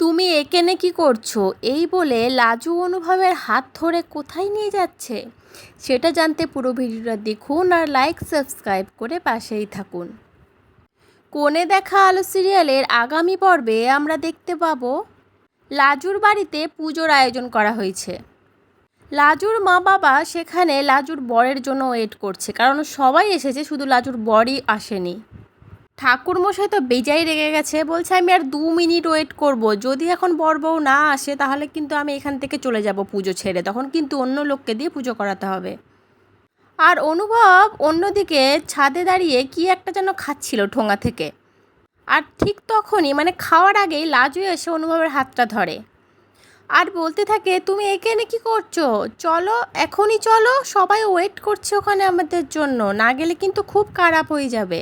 তুমি এখানে কি করছ? এই বলে লাজু অনুভবের হাত ধরে কোথায় নিয়ে যাচ্ছে? সেটা জানতে পুরো ভিডিওটা দেখুন আর লাইক সাবস্ক্রাইব করে পাশেই থাকুন। কোণে দেখা আলো সিরিয়ালের আগামী পর্বে আমরা দেখতে পাব লাজুর বাড়িতে পুজোর আয়োজন করা হয়েছে। লাজুর মা বাবা সেখানে লাজুর বরের জন্য ওয়েট করছে, কারণ সবাই এসেছে, শুধু লাজুর বরই আসেনি। ঠাকুরমশাই তো বেজাই রেগে গেছে, বলছে আমি আর দু মিনিট ওয়েট করব। যদি এখন বউ না আসে, তাহলে কিন্তু আমি এখান থেকে চলে যাব পুজো ছেড়ে। তখন কিন্তু অন্য লোককে দিয়ে পুজো করাতে হবে। আর অনুভব অন্যদিকে ছাদে দাঁড়িয়ে কি একটা যেন খাচ্ছিল ঠোঙা থেকে। আর ঠিক তখনই মানে খাওয়ার আগেই লাজু এসে অনুভবের হাতটা ধরে। আর বলতে থাকে, তুমি এখানে কি করছ? চলো, এখনই চলো, সবাই ওয়েট করছে ওখানে আমাদের জন্য। না গেলে কিন্তু খুব খারাপ হয়ে যাবে।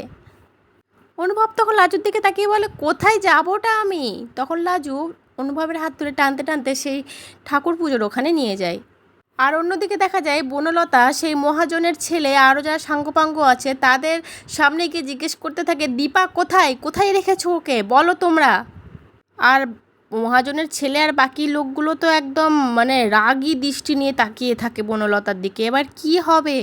অনুভব তখন লাজুর দিকে তাকিয়ে বলে, কোথায় যাবোটা আমি? তখন লাজু অনুভবের হাত ধরে টানতে টানতে সেই ঠাকুর পুজোর ওখানে নিয়ে যায়। আর অন্যদিকে দেখা যায়, বনলতা সেই মহাজনের ছেলে, আরও যারা সাঙ্গপাঙ্গ আছে, তাদের সামনে গিয়ে জিজ্ঞেস করতে থাকে, দীপা, কোথায়? কোথায় রেখেছো ওকে? বলো তোমরা। আর মহাজনের ছেলে আর বাকি লোকগুলো তো একদম মানে রাগী দৃষ্টি নিয়ে তাকিয়ে থাকে বনলতার দিকে। এবার কি হবে?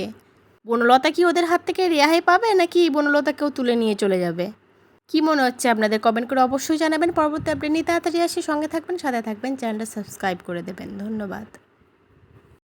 বনলতা কি ওদের হাত থেকে রেহাই পাবে নাকি বনলতাকেও তুলে নিয়ে চলে যাবে? কি মনে হচ্ছে আপনাদের কমেন্ট করে অবশ্যই জানাবেন। পরবর্তী আপডেট নিয়ে তাড়াতাড়ি আসি। সঙ্গে থাকবেন, সাথে থাকবেন চ্যানেলটা সাবস্ক্রাইব করে দেবেন। ধন্যবাদ।